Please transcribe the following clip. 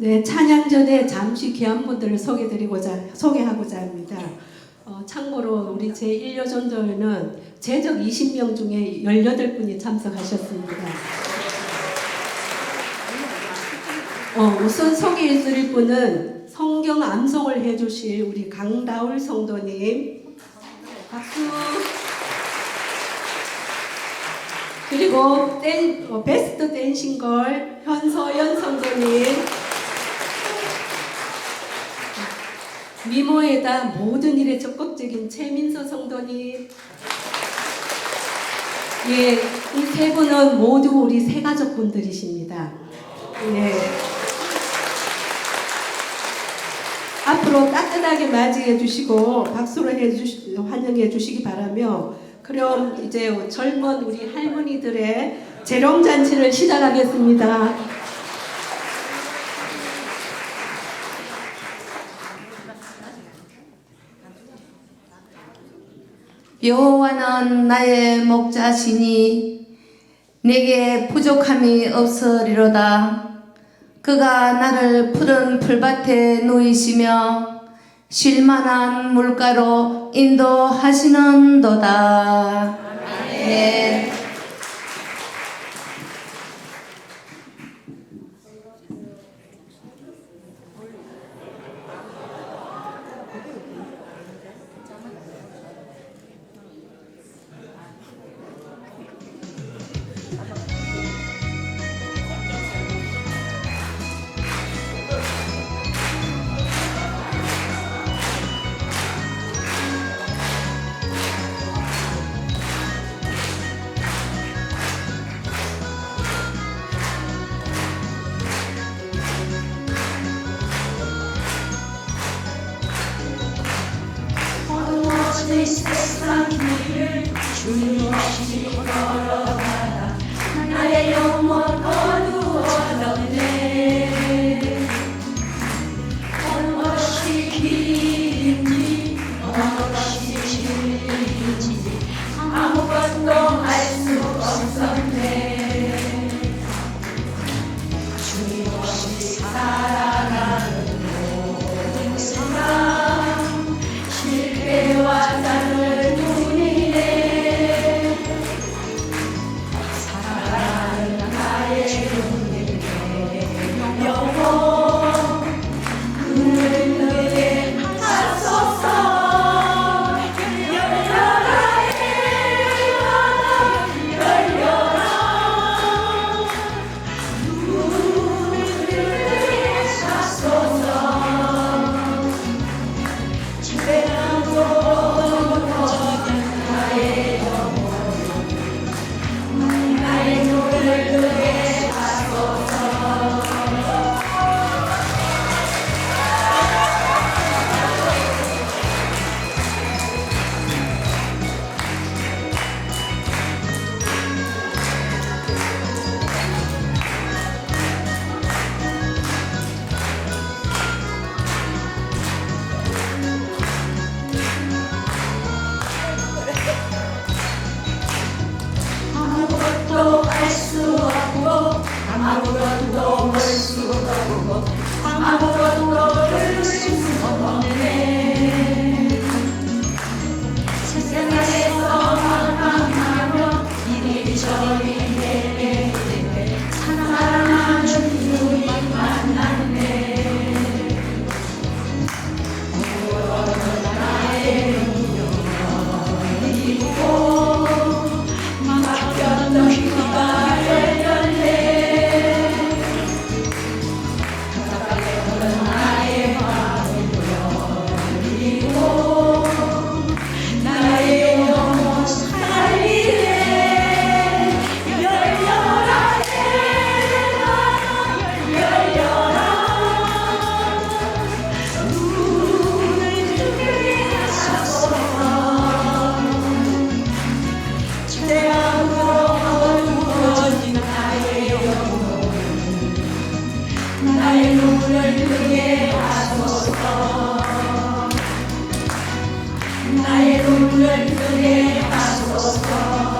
네, 찬양 전에 잠시 귀한 분들을 소개드리고자 소개하고자 합니다. 어, 참고로 우리 제1여전도에는 제적 20명 중에 18분이 참석하셨습니다. 어, 우선 소개해드릴 분은 성경 암송을 해주실 우리 강다울 성도님 박수 그리고 댄, 어, 베스트 댄싱걸 현서연 성도님 미모에다 모든 일에 적극적인 최민서 성도님 예, 이 세 분은 모두 우리 세 가족 분들이십니다. 예. 앞으로 따뜻하게 맞이해 주시고 박수로 해 주시, 환영해 주시기 바라며 그럼 이제 젊은 우리 할머니들의 재롱 잔치를 시작하겠습니다. 여호와는 나의 목자시니 내게 부족함이 없으리로다. 그가 나를 푸른 풀밭에 누이시며 쉴만한 물가로 인도하시는도다. 아멘. 세상 길을 주님 없이 걸어가다 나의 영혼 어 나의 눈을 뜨게 하소서. 나의 눈을 뜨게 하소서